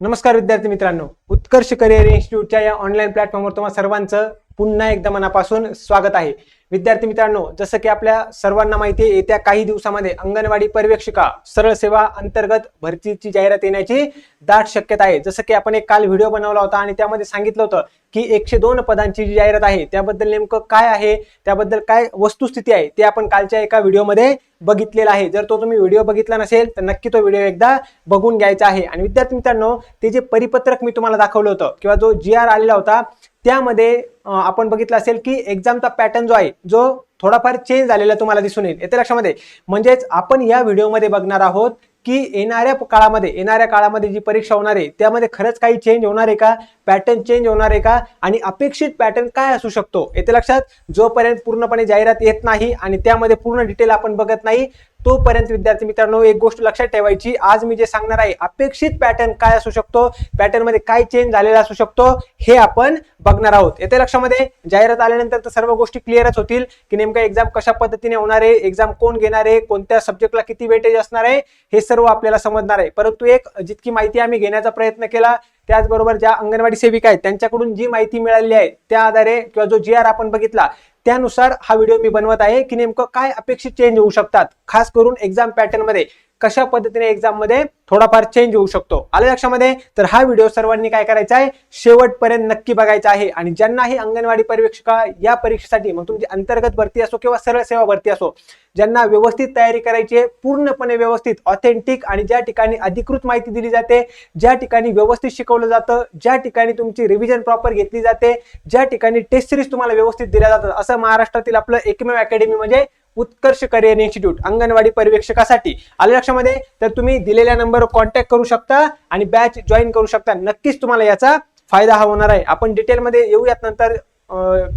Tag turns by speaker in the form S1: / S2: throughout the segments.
S1: नमस्कार विद्यार्थी मित्रांनो उत्कर्ष करिअर इन्स्टिट्यूटच्या या ऑनलाईन प्लॅटफॉर्मवर तुम्हाला सर्वांचं पुन्हा एकदा मनापासून स्वागत आहे. विद्यार्थी मित्रांनो जसं की आपल्या सर्वांना माहिती आहे येत्या काही दिवसामध्ये अंगणवाडी पर्यवेक्षिका सरळ सेवा अंतर्गत भरतीची जाहिरात येण्याची दाट शक्यता आहे. जसं की आपण एक काल व्हिडिओ बनवला होता आणि त्यामध्ये सांगितलं होतं की एकशे दोन पदांची जी जाहिरात आहे त्याबद्दल नेमकं काय आहे त्याबद्दल काय वस्तुस्थिती आहे ते आपण कालच्या एका व्हिडिओमध्ये बघितलेला आहे. जर तो तुम्ही व्हिडिओ बघितला नसेल तर नक्की तो व्हिडिओ एकदा बघून घ्यायचा आहे. आणि विद्यार्थी मित्रांनो ते जे परिपत्रक मी तुम्हाला दाखवलं होतं किंवा जो जी आर आलेला होता त्यामध्ये आपण बघितलं असेल की एक्झामचा पॅटर्न जो आहे जो थोडाफार चेंज झालेला तुम्हाला दिसून येईल. येते लक्षामध्ये. म्हणजेच आपण या व्हिडिओमध्ये बघणार आहोत की येणाऱ्या काळामध्ये येणाऱ्या काळामध्ये जी परीक्षा होणार आहे त्यामध्ये खरंच काही चेंज होणार आहे का? पॅटर्न चेंज होणार आहे का? आणि अपेक्षित पॅटर्न काय असू शकतो? येते लक्षात? जोपर्यंत पूर्णपणे जाहिरात येत नाही आणि त्यामध्ये पूर्ण डिटेल आपण बघत नाही तोपर्यंत विद्यार्थी मित्रांनो एक गोष्ट लक्षात ठेवायची. आज मी जे सांगणार आहे अपेक्षित पॅटर्न काय असू शकतो? पॅटर्नमध्ये काय चेंज झालेला असू शकतो? हे आपण बघणार आहोत. येते लक्षामध्ये? जाहिरात आल्यानंतर तर सर्व गोष्टी क्लिअरच होतील. की नेमका एक्झाम कशा पद्धतीने होणार आहे? एक्झाम कोण घेणार आहे? कोणत्या सब्जेक्टला किती वेटेज असणार आहे? हे सर्व आपल्याला समजणार आहे. परंतु एक जितकी माहिती आम्ही घेण्याचा प्रयत्न केला त्याचबरोबर ज्या अंगणवाडी सेविका आहेत त्यांच्याकडून जी माहिती मिळालेली आहे त्या आधारे किंवा जो जी आर आपण बघितला त्यानुसार हा व्हिडिओ मी बनवत आहे की नेमकं काय अपेक्षित चेंज होऊ शकतात? खास करून एक्झाम पॅटर्नमध्ये कशा पद्धतीने एक्झाममध्ये थोडाफार चेंज होऊ शकतो. आलं लक्षामध्ये? तर हा व्हिडिओ सर्वांनी काय करायचा आहे? शेवटपर्यंत नक्की बघायचा आहे. आणि ज्यांना हे अंगणवाडी परीक्षका या परीक्षेसाठी मग तुमची अंतर्गत भरती असो किंवा सरळ सेवा भरती असो ज्यांना व्यवस्थित तयारी करायची आहे पूर्णपणे व्यवस्थित ऑथेंटिक आणि ज्या ठिकाणी अधिकृत माहिती दिली जाते ज्या ठिकाणी व्यवस्थित शिकवलं जातं ज्या ठिकाणी तुमची रिव्हिजन प्रॉपर घेतली जाते ज्या ठिकाणी टेस्ट सिरीज तुम्हाला व्यवस्थित दिल्या जातात असं महाराष्ट्रातील आपलं एकमेव अकॅडमी म्हणजे उत्कर्ष करिअर इन्स्टिट्यूट अंगणवाडी पर्यवेक्षकासाठी. आल्या लक्षामध्ये? तर तुम्ही दिलेल्या नंबरवर कॉन्टॅक्ट करू शकता आणि बॅच जॉईन करू शकता. नक्कीच तुम्हाला याचा फायदा हा होणार आहे. आपण डिटेलमध्ये येऊयात नंतर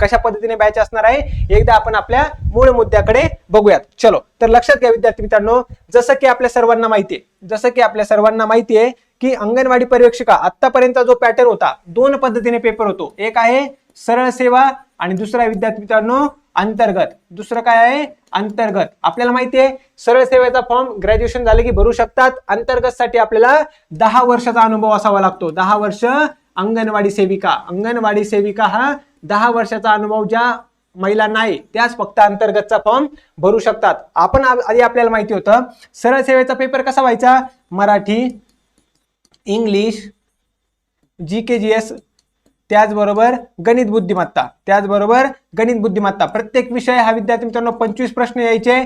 S1: कशा पद्धतीने बॅच असणार आहे. एकदा आपण आपल्या मूळ मुद्द्याकडे बघूयात. चलो तर लक्षात घ्या विद्यार्थी मित्रांनो जसं की आपल्या सर्वांना माहिती आहे जसं की आपल्या सर्वांना माहिती आहे की अंगणवाडी पर्यवेक्षिका आतापर्यंत जो पॅटर्न होता दोन पद्धतीने पेपर होतो. एक आहे सरळ सेवा आणि दुसरा विद्यार्थी मित्रांनो अंतर्गत. दुसरं काय आहे? अंतर्गत. आपल्याला माहिती आहे सरळ सेवेचा फॉर्म ग्रॅज्युएशन झालं की भरू शकतात. अंतर्गत साठी आपल्याला दहा वर्षाचा अनुभव असावा लागतो. दहा वर्ष अंगणवाडी सेविका. अंगणवाडी सेविका हा दहा वर्षाचा अनुभव ज्या महिलांना आहे त्याच फक्त अंतर्गतचा फॉर्म भरू शकतात. आपण आ- आधी आपल्याला माहिती होतं सरळ सेवेचा पेपर कसा व्हायचा? Marathi English G K G S त्याचबरोबर गणित बुद्धिमत्ता त्याचबरोबर गणित बुद्धिमत्ता. प्रत्येक विषय हा विद्यार्थी मित्रांनो पंचवीस प्रश्न यायचे.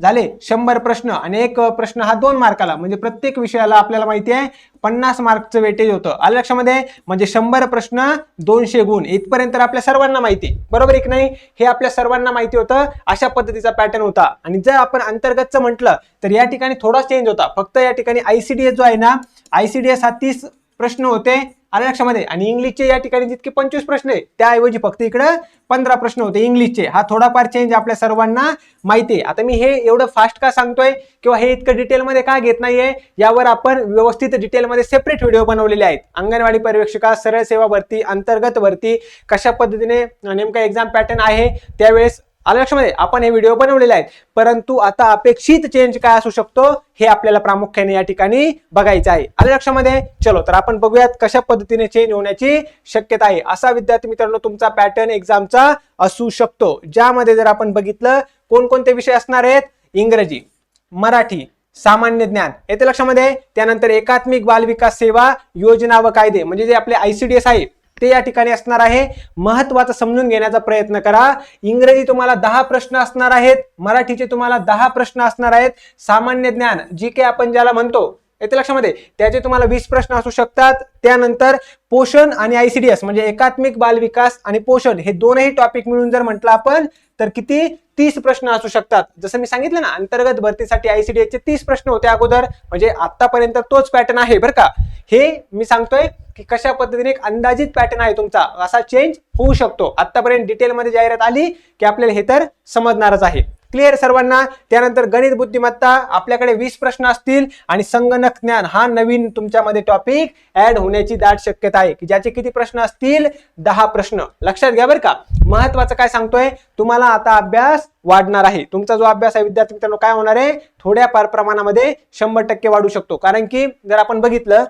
S1: झाले शंभर प्रश्न आणि एक प्रश्न हा दोन मार्काला. म्हणजे प्रत्येक विषयाला आपल्याला माहिती आहे पन्नास मार्कचं वेटेज होतं. आलं लक्षामध्ये? म्हणजे शंभर प्रश्न दोनशे गुण. इथपर्यंत तर आपल्या सर्वांना माहिती आहे. बरोबर आहे की नाही? हे आपल्या सर्वांना माहिती होतं. अशा पद्धतीचा पॅटर्न होता. आणि जर आपण अंतर्गतचं म्हटलं तर या ठिकाणी थोडा चेंज होता. फक्त या ठिकाणी आयसीडीएस जो आहे ना आयसीडीएस हा तीस प्रश्न होते. आलं लक्षामध्ये? आणि इंग्लिशचे या ठिकाणी जितके पंचवीस प्रश्न आहे त्याऐवजी फक्त इकडं पंधरा प्रश्न होते इंग्लिशचे. हा थोडाफार चेंज आपल्या सर्वांना माहिती आहे. आता मी हे एवढं फास्ट का सांगतोय किंवा हे इतकं डिटेलमध्ये का घेत नाहीये यावर आपण व्यवस्थित डिटेलमध्ये सेपरेट व्हिडिओ बनवलेले आहेत. अंगणवाडी पर्यवेक्षिका सरळ सेवा भरती अंतर्गत भरती कशा पद्धतीने नेमका एक्झाम पॅटर्न आहे त्यावेळेस आलं लक्षामध्ये आपण हे व्हिडिओ बनवलेले आहेत. परंतु आता अपेक्षित चेंज काय असू शकतो हे आपल्याला प्रामुख्याने या ठिकाणी बघायचं आहे. आलं लक्षामध्ये चलो तर आपण बघूयात कशा पद्धतीने चेंज होण्याची शक्यता आहे. असा विद्यार्थी मित्रांनो तुमचा पॅटर्न एक्झामचा असू शकतो. ज्यामध्ये जर आपण बघितलं कोणकोणते विषय असणार आहेत? इंग्रजी मराठी सामान्य ज्ञान. येते लक्षामध्ये त्यानंतर एकात्मिक बालविकास सेवा योजना व कायदे म्हणजे जे आपले आयसीडीएस आहे ते या ठिकाणी असणार आहे. महत्वाचं समजून घेण्याचा प्रयत्न करा. इंग्रजी तुम्हाला दहा प्रश्न असणार आहेत. मराठीचे तुम्हाला दहा प्रश्न असणार आहेत. सामान्य ज्ञान जी के आपण ज्याला म्हणतो येते लक्षामध्ये त्याचे तुम्हाला वीस प्रश्न असू शकतात. त्यानंतर पोषण आणि आयसीडीएस म्हणजे एकात्मिक बालविकास आणि पोषण हे दोनही टॉपिक मिळून जर म्हटलं आपण तर किती? तीस प्रश्न असू शकतात. जसं मी सांगितलं ना अंतर्गत भरतीसाठी आयसीडीएसचे तीस प्रश्न होते अगोदर म्हणजे आतापर्यंत तोच पॅटर्न आहे बरं का? हे मी सांगतोय की कशा पद्धतीने एक अंदाजित पॅटर्न आहे तुमचा असा चेंज होऊ शकतो. आतापर्यंत डिटेलमध्ये जाहिरात आली की आपल्याला हे तर समजणारच आहे. क्लिअर सर्वांना? त्यानंतर गणित बुद्धिमत्ता आपल्याकडे वीस प्रश्न असतील आणि संगणक ज्ञान हा नवीन तुमच्यामध्ये टॉपिक ऍड होण्याची दाट शक्यता आहे. की ज्याचे किती प्रश्न असतील? दहा प्रश्न. लक्षात घ्या बरं का? महत्वाचं काय सांगतोय? तुम्हाला आता अभ्यास वाढणार आहे. तुमचा जो अभ्यास आहे विद्यार्थी मित्रांनो काय होणार आहे? थोड्याफार प्रमाणामध्ये शंभर टक्के वाढू शकतो. कारण की जर आपण बघितलं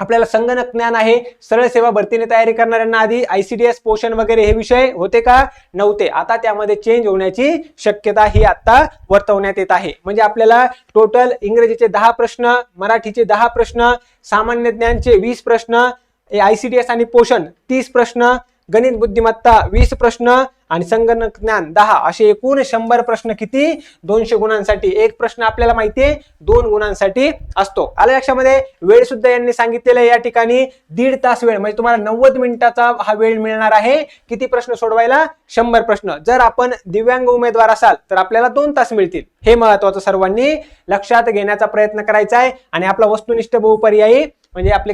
S1: आपल्याला संगणक ज्ञान आहे. सरळ सेवा भरतीने तयारी करणाऱ्यांना आधी आयसीडीएस पोषण वगैरे हे विषय होते का? नव्हते. आता त्यामध्ये चेंज होण्याची शक्यता ही आता वर्तवण्यात येत आहे. म्हणजे आपल्याला टोटल इंग्रजीचे दहा प्रश्न मराठीचे दहा प्रश्न सामान्य ज्ञानचे वीस प्रश्न आयसीडीएस आणि पोषण तीस प्रश्न गणित बुद्धिमत्ता वीस प्रश्न आणि संगणक ज्ञान दहा असे एकूण शंभर प्रश्न किती? दोनशे गुणांसाठी. एक प्रश्न आपल्याला माहिती आहे दोन गुणांसाठी असतो. आलं लक्षामध्ये? वेळ सुद्धा यांनी सांगितलेला या ठिकाणी. दीड तास वेळ. म्हणजे तुम्हाला नव्वद मिनिटाचा हा वेळ मिळणार आहे. किती प्रश्न सोडवायला? शंभर प्रश्न. जर आपण दिव्यांग उमेदवार असाल तर आपल्याला दोन तास मिळतील. हे महत्वाचं सर्वांनी लक्षात घेण्याचा प्रयत्न करायचा आहे आणि आपला वस्तुनिष्ठ बहुपर्यायी म्हणजे आपले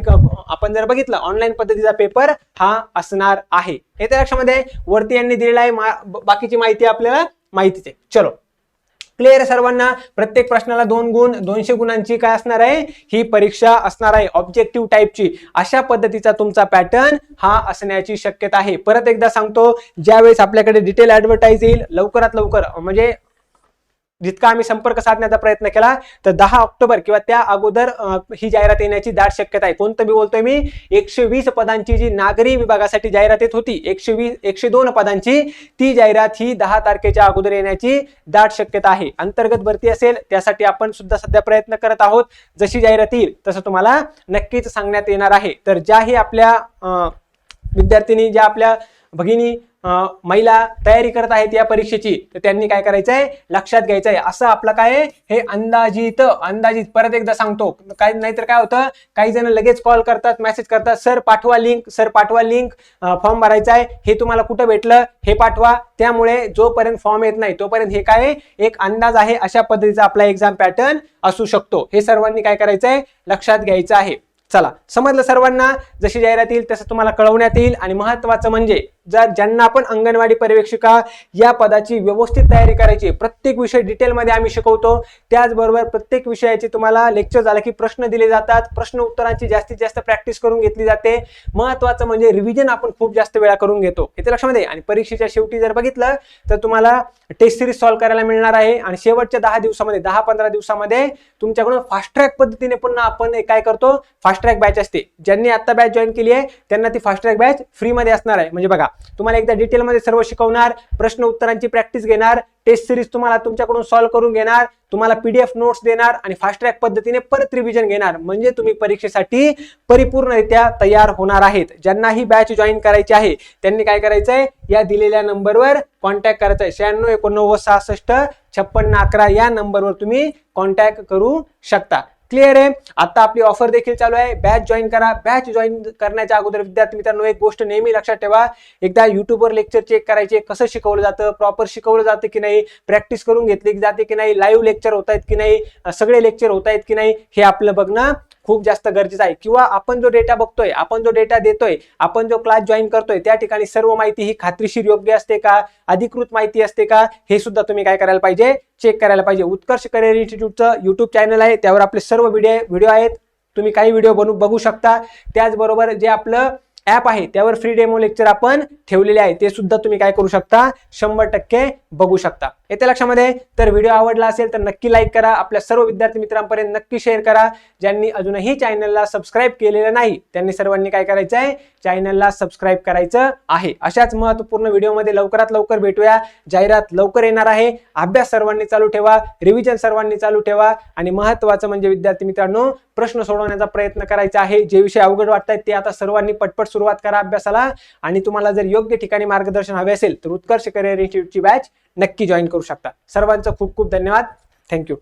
S1: आपण जर बघितलं ऑनलाईन पद्धतीचा पेपर हा असणार आहे. हे त्या लक्षामध्ये वरती यांनी दिलेला आहे मा- बाकीची माहिती आपल्याला माहितीच आहे. चलो. क्लिअर सर्वांना? प्रत्येक प्रश्नाला दोन गुण दोनशे गुणांची काय असणार आहे? ही परीक्षा असणार आहे. ऑब्जेक्टिव्ह टाईपची अशा पद्धतीचा तुमचा पॅटर्न हा असण्याची शक्यता आहे. परत एकदा सांगतो ज्यावेळेस आपल्याकडे डिटेल ऍडव्हर्टाईज येईल लवकरात लवकर म्हणजे जितका आम्ही संपर्क साधण्याचा प्रयत्न केला तर दहा ऑक्टोबर किंवा त्या अगोदर ही जाहिरात येण्याची दाट शक्यता आहे. कोणतं मी बोलतोय मी एकशे वीस पदांची जी नागरी विभागासाठी जाहिरात येत होती एकशे वीस एकशे दोन पदांची ती जाहिरात ही दहा तारखेच्या अगोदर येण्याची दाट शक्यता आहे. अंतर्गत भरती असेल त्यासाठी आपण सुद्धा सध्या प्रयत्न करत आहोत. जशी जाहिरात येईल तसं तुम्हाला नक्कीच सांगण्यात येणार आहे. तर ज्याही आपल्या विद्यार्थिनी ज्या आपल्या भगिनी महिला तयारी करत आहेत या परीक्षेची तर त्यांनी काय करायचं आहे लक्षात घ्यायचं आहे असं आपलं काय हे अंदाजित अंदाजित परत एकदा सांगतो. काय नाहीतर काय होतं? काही जण लगेच कॉल करतात मेसेज करतात सर पाठवा लिंक सर पाठवा लिंक फॉर्म भरायचा आहे. हे तुम्हाला कुठं भेटलं? हे पाठवा. त्यामुळे जोपर्यंत फॉर्म येत नाही तोपर्यंत हे काय आहे, एक अंदाज आहे. अशा पद्धतीचा आपला एक्झाम पॅटर्न असू शकतो. हे सर्वांनी काय करायचं आहे लक्षात घ्यायचं आहे. चला समजलं सर्वांना? जशी जाहिरात येईल तसं तुम्हाला कळवण्यात येईल. आणि महत्वाचं म्हणजे जर ज्यांना आपण अंगणवाडी पर्यवेक्षिका या पदाची व्यवस्थित तयारी करायची आहे, प्रत्येक विषय डिटेलमध्ये आम्ही शिकवतो. त्याचबरोबर प्रत्येक विषयाचे तुम्हाला लेक्चर झालं की प्रश्न दिले जातात. प्रश्न उत्तरांची जास्तीत जास्त प्रॅक्टिस करून घेतली जाते. महत्वाचं म्हणजे रिव्हिजन आपण खूप जास्त वेळा करून घेतो. इथे लक्षामध्ये आणि परीक्षेच्या शेवटी जर बघितलं तर तुम्हाला टेस्ट सिरीज सॉल्व्ह करायला मिळणार आहे. आणि शेवटच्या दहा दिवसामध्ये दहा पंधरा दिवसामध्ये तुमच्याकडून फास्ट ट्रॅक पद्धतीने पुन्हा आपण एक काय करतो? फास्ट ट्रॅक बॅच असते. ज्यांनी आता बॅच जॉईन केली आहे त्यांना ती फास्ट ट्रॅक बॅच फ्रीमध्ये असणार आहे. म्हणजे बघा तुम्हाला एकदा डिटेलमध्ये सर्व शिकवणार प्रश्न उत्तरांची प्रॅक्टिस घेणार टेस्ट सिरीज तुम्हाला तुमच्याकडून सॉल्व्ह करून घेणार तुम्हाला पीडीएफ नोट्स देणार आणि फास्ट ट्रॅक पद्धतीने परत रिव्हिजन घेणार. म्हणजे तुम्ही परीक्षेसाठी परिपूर्णरित्या तयार होणार आहेत. ज्यांना ही बॅच जॉईन करायची आहे त्यांनी काय करायचं आहे या दिलेल्या नंबरवर कॉन्टॅक्ट करायचा आहे शहाण्णव एकोणनव्वद सहासष्ट छप्पन्न अकरा या नंबरवर तुम्ही कॉन्टॅक्ट करू शकता. क्लिअर आहे. आता आपली ऑफर देखील चालू आहे. बॅच जॉईन करा. बॅच जॉईन करण्याच्या अगोदर विद्यार्थी मित्रांनो एक गोष्ट नेहमी लक्षात ठेवा. एकदा युट्यूबवर लेक्चर चेक करायचे. कसं शिकवलं जातं? प्रॉपर शिकवलं जातं की नाही? प्रॅक्टिस करून घेतली जाते की नाही? लाईव्ह लेक्चर होत आहेत की नाही? सगळे लेक्चर होत आहेत की नाही? हे आपलं बघणं. खूप जास्त गरजेचं आहे. किंवा आपण जो डेटा बघतोय आपण जो डेटा देतोय आपण जो क्लास जॉईन करतोय त्या ठिकाणी सर्व माहिती ही खात्रीशीर योग्य असते का? अधिकृत माहिती असते का? हे सुद्धा तुम्ही काय करायला पाहिजे? चेक करायला पाहिजे. उत्कर्ष करिअर इन्स्टिट्यूटचं युट्यूब चॅनल आहे. त्यावर आपले सर्व व्हिडिओ व्हिडिओ आहेत. तुम्ही काही व्हिडिओ बनू बघू शकता. त्याचबरोबर जे आपलं ॲप आहे त्यावर फ्री डेमो लेक्चर आपण ठेवलेले आहे. ते सुद्धा तुम्ही काय करू शकता? शंभर टक्के बघू शकता. येते लक्षामध्ये? तर व्हिडिओ आवडला असेल तर नक्की लाईक करा. आपल्या सर्व विद्यार्थी मित्रांपर्यंत नक्की शेअर करा. ज्यांनी अजूनही चॅनलला सबस्क्राईब केलेलं नाही त्यांनी सर्वांनी काय करायचं आहे? चॅनलला सबस्क्राईब करायचं आहे. अशाच महत्त्वपूर्ण व्हिडिओमध्ये लवकरात लवकर भेटूया. जाहिरात लवकर येणार आहे. अभ्यास सर्वांनी चालू ठेवा. रिव्हिजन सर्वांनी चालू ठेवा. आणि महत्वाचं म्हणजे विद्यार्थी मित्रांनो प्रश्न सोडवण्याचा प्रयत्न करायचा आहे. जे विषय अवघड वाटतात ते आता सर्वांनी पटपट सुरुवात करा अभ्यासाला. आणि तुम्हाला जर योग्य ठिकाणी मार्गदर्शन हवे असेल तर उत्कर्ष करिअर इन्स्टिट्यूटची बॅच नक्की जॉईन करू शकता. सर्वांचं खूप खूप धन्यवाद. थँक्यू